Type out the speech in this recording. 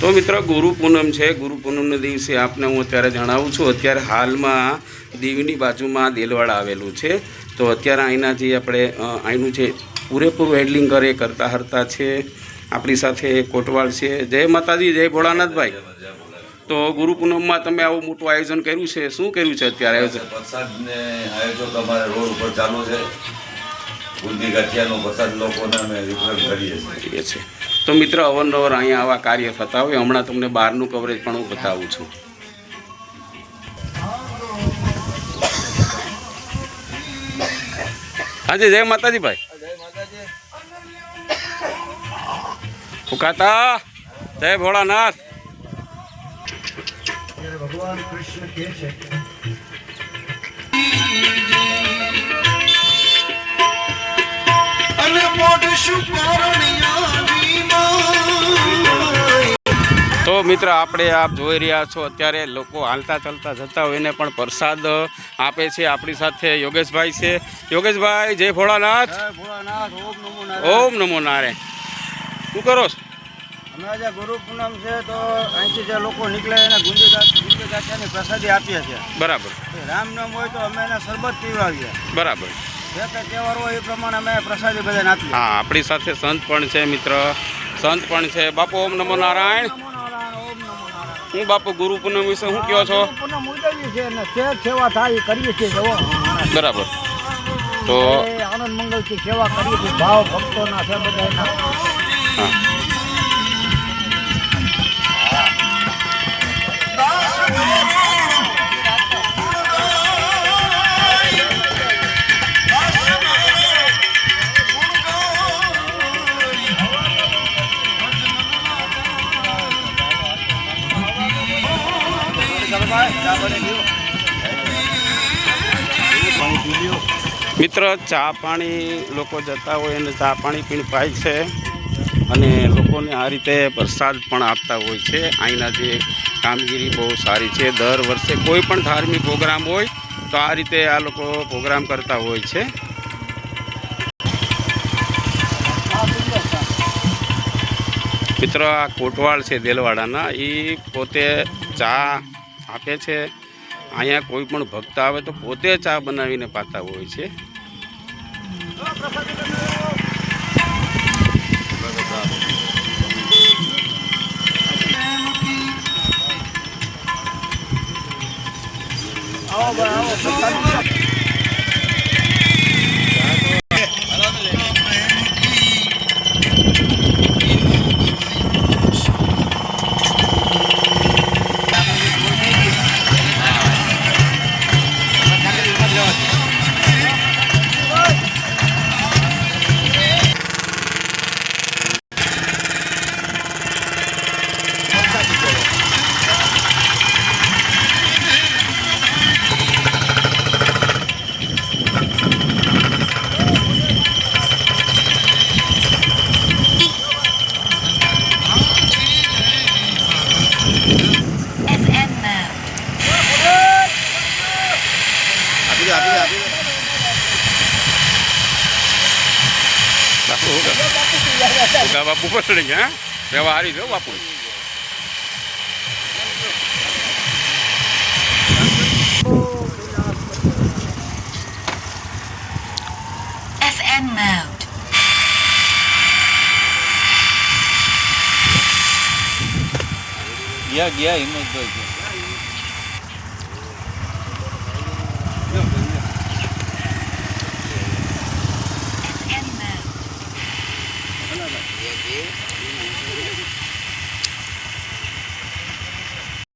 તો મિત્ર ગુરુ પૂનમ છે. ગુરુ પૂનમના દિવસે આપને હું અત્યારે જણાવું છું અત્યારે હાલમાં દીવની બાજુમાં દેલવાડા આવેલું છે. તો અત્યારે અહીંના જે આપણે અહીંનું જે પૂરેપૂરું હેડલિંગ કરે કરતા હરતા છે. આપણી સાથે કોટવાળ છે. જય માતાજી જય ભોળાનાથભાઈ. તો ગુરુ પૂનમમાં તમે આવું મોટું આયોજન કર્યું છે? શું કર્યું છે અત્યારે? આયોજન વરસાદને આયોજક અમારે રોડ ઉપર ચાલુ છે. બુંદી ગાંઠિયાનો વરસાદ લોકોને અમે વિતરણ કરીએ છીએ. છે તો મિત્ર અવનવર અહીંયા આવા કાર્ય થતા હોય હમણાં તમને બહારનું કવરેજ પણ હું બતાવું છું. હાજી જય માતાજી ભાઈ. ફુકાતા જય ભોળાનાથ. ભગવાન કૃષ્ણ કે છે તો મિત્ર આપણે આપ જોઈ રહ્યા છો અત્યારે લોકો હાલતા ચાલતા જતા હોય પણ પ્રસાદ આપે છે. આપણી સાથે યોગેશભાઈ છે. યોગેશભાઈ જય ભોળાનાથ. ઓમ નમો નારે શું કરો અમે આજે ગુરુ પૂનમ છે તો અહીંથી જે લોકો નીકળે એને ગુંદી ગુંદી પ્રસાદી આપીએ છીએ. બરાબર. રામનામ હોય તો અમે એને શરબત પીવડાવીએ બરાબર. જે કંઈ તહેવાર હોય એ પ્રમાણે અમે પ્રસાદી બધાને આપીએ. હા આપણી સાથે સંત પણ છે મિત્ર. સંત પણ છે. બાપુ ઓમ નમો નારાયણ. હું બાપુ ગુરુ પૂનમ વિશે શું કહો છો? પૂનમ અને સેવા થાય કરીએ છીએ. જવો બરાબર. તો આનંદ મંગલથી સેવા કરીએ છીએ. ભાવ ભક્તોના છે બધાના. હા. મિત્ર, ચા પાણી લોકો જતા હોય અને ચા પાણી પીણ પાય છે અને લોકોને આ રીતે પ્રસાદ પણ આપતા હોય છે. અહીંના જે કામગીરી બહુ સારી છે. દર વર્ષે કોઈ પણ ધાર્મિક પ્રોગ્રામ હોય તો આ રીતે આ લોકો પ્રોગ્રામ કરતા હોય છે. મિત્ર, આ કોટવાળ છે દેલવાડાના. એ પોતે ચા આપે છે. અહીંયા કોઈ પણ ભક્ત આવે તો પોતે ચા બનાવીને પાતા હોય છે. આવો આવો. બાપુ ઉગા બાપુ પસડી ગયા રહેવા હારી જો બાપુ FM mode. ગયા ગયા હિંમતભાઈ you.